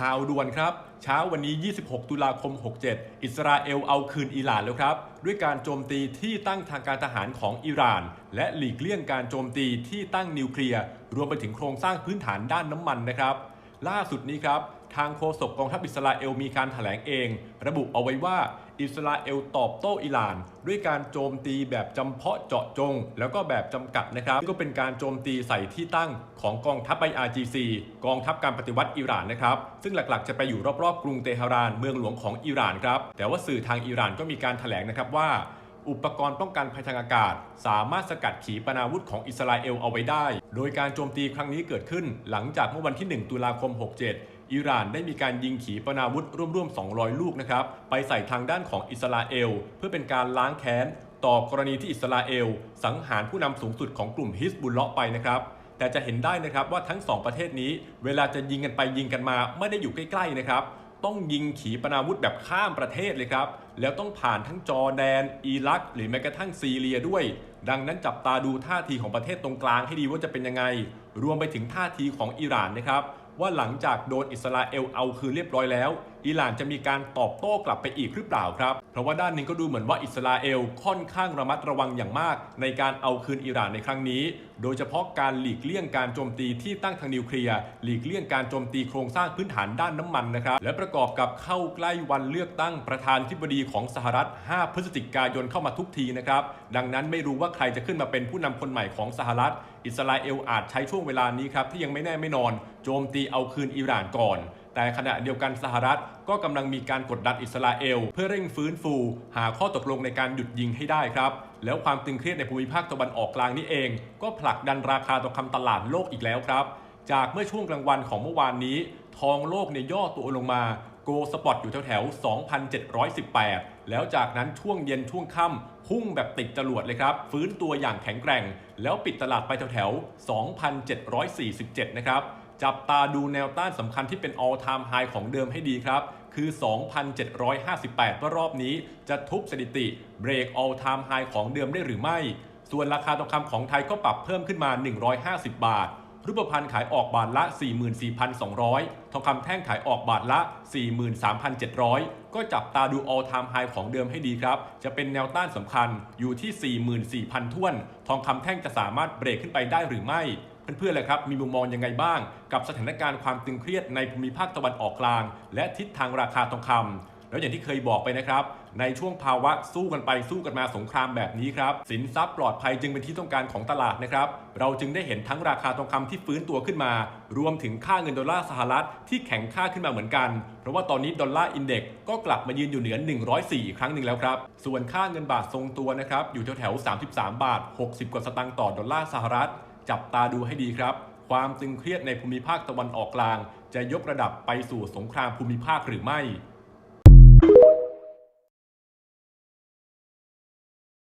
ข่าวด่วนครับ เช้าวันนี้ 26 ตุลาคม 67 อิสราเอลเอาคืนอิหร่านแล้วครับ ด้วยการโจมตีที่ตั้งทางการทหารของอิหร่าน และหลีกเลี่ยงการโจมตีที่ตั้งนิวเคลียร์ รวมไปถึงโครงสร้างพื้นฐานด้านน้ำมันนะครับ ล่าสุดนี้ครับ ทางโฆษกกองทัพอิสราเอลมีการถแถลงเอง ระบุเอาไว้ว่าอิสราเอลตอบโต้อิหร่าน ด้วยการโจมตีแบบจำเพาะเจาะจง แล้วก็แบบจำกัดนะครับก็เป็นการโจมตีใส่ที่ตั้งของกองทัพ IRGC กองทัพการปฏิวัติอิหร่านนะครับ ซึ่งหลักๆ จะไปอยู่รอบๆ กรุงเตหะรานเมืองหลวงของอิหร่านครับแต่ว่าสื่อทางอิหร่านก็มีการถแถลงนะครับว่า อุปกรณ์ป้องกันภัยทางอากาศ สามารถสกัดขีปนาวุธของอิสราเอลเอาไว้ได้ โดยการโจมตีครั้งนี้เกิดขึ้น หลังจากเมื่อวันที่ 1 ตุลาคม 67 อิหร่านได้มีการยิงขีปนาวุธร่วมๆ 200 ลูกนะครับ ไปใส่ทางด้านของอิสราเอล เพื่อเป็นการล้างแค้น ต่อกรณีที่อิสราเอล สังหารผู้นำสูงสุดของกลุ่มฮิสบุลเลาะห์ไปนะครับแต่จะเห็นได้นะครับว่าทั้งสองประเทศนี้ เวลาจะยิงกันไปยิงกันมาไม่ได้อยู่ใกล้ๆนะครับ ต้องยิงขีปนาวุธแบบข้ามประเทศเลยครับ แล้วต้องผ่านทั้งจอแดน อิรัก หรือแม้กระทั่งซีเรียด้วย ดังนั้นจับตาดูท่าทีของประเทศตรงกลางให้ดีว่าจะเป็นยังไง รวมไปถึงท่าทีของอิหร่านนะครับว่าหลังจากโดนอิสราเอลเอาคืนเรียบร้อยแล้ว อิหร่านจะมีการตอบโต้กลับไปอีกหรือเปล่าครับ เพราะว่าด้านหนึงก็ดูเหมือนว่าอิสราเอลค่อนข้างระมัดระวังอย่างมาก ในการเอาคืนอิหร่านในครั้งนี้ โดยเฉพาะการหลีกเลี่ยงการโจมตีที่ตั้งทางนิวเคลียร์หลีกเลี่ยงการโจมตีโครงสร้างพื้นฐานด้านน้ำมันนะครับ และประกอบกับเข้าใกล้วันเลือกตั้งประธานธิบดีของสหรัฐ 5 พฤศจิกายนเข้ามาทุกทีนะครับ ดังนั้นไม่รู้ว่าใครจะขึ้นมาเป็นผู้นำคนใหม่ของสหรัฐ อิสราเอลอาจใช้ช่วงเวลานี้ครับที่ยังไม่แน่ไม่นอน โจมตีเอาคืนอิหร่านก่อนแต่ขณะเดียวกันสหรัฐก็กำลังมีการกดดันอิสราเอล เพื่อเร่งฟื้นฟู หาข้อตกลงในการหยุดยิงให้ได้ครับ แล้วความตึงเครียดในภูมิภาคตะวันออกกลางนี่เอง ก็ผลักดันราคาทองคำตลาดโลกอีกแล้วครับ จากเมื่อช่วงกลางวันของเมื่อวานนี้ ทองโลกเนี่ยย่อตัวลงมาโกลสปอตอยู่แถวแถว2,718 แล้วจากนั้นช่วงเย็นช่วงค่ำพุ่งแบบติดจรวดเลยครับ ฟื้นตัวอย่างแข็งแกร่ง แล้วปิดตลาดไปแถวแถว2,747 นะครับ จับตาดูแนวต้านสำคัญที่เป็น all time high ของเดิมให้ดีครับ คือ 2,758ว่ารอบนี้จะทุบสถิติเบรก all time high ของเดิมได้หรือไม่ ส่วนราคาทองคำของไทยก็ปรับเพิ่มขึ้นมา 150 บาท รูปพรรณขายออกบาทละ 44,200 ทองคำแท่งขายออกบาทละ 43,700 ก็จับตาดู all time high ของเดิมให้ดีครับ จะเป็นแนวต้านสำคัญอยู่ที่ 44,000ท้วน ทองคำแท่งจะสามารถเบรกขึ้นไปได้หรือไม่ เพื่อนๆเลยครับมีมุมมองยังไงบ้าง กับสถานการณ์ความตึงเครียดในภูมิภาคตะวันออกกลาง และทิศทางราคาทองคำแล้วอย่างที่เคยบอกไปนะครับ ในช่วงภาวะสู้กันไปสู้กันมาสงครามแบบนี้ครับสินทรัพย์ปลอดภัยจึงเป็นที่ต้องการของตลาดนะครับ เราจึงได้เห็นทั้งราคาทองคำที่ฟื้นตัวขึ้นมา รวมถึงค่าเงินดอลลาร์สหรัฐที่แข็งค่าขึ้นมาเหมือนกัน เพราะว่าตอนนี้ดอลลาร์อินเด็กซ์ก็กลับมายืนอยู่เหนือ 104 อีกครั้งหนึ่งแล้วครับ ส่วนค่าเงินบาททรงตัวนะครับอยู่แถวๆ33 บาท 60 กว่าสตางค์ต่อดอลลาร์สหรัฐ จับตาดูให้ดีครับ ความตึงเครียดในภูมิภาคตะวันออกกลาง จะยกระดับไปสู่สงครามภูมิภาคหรือไม่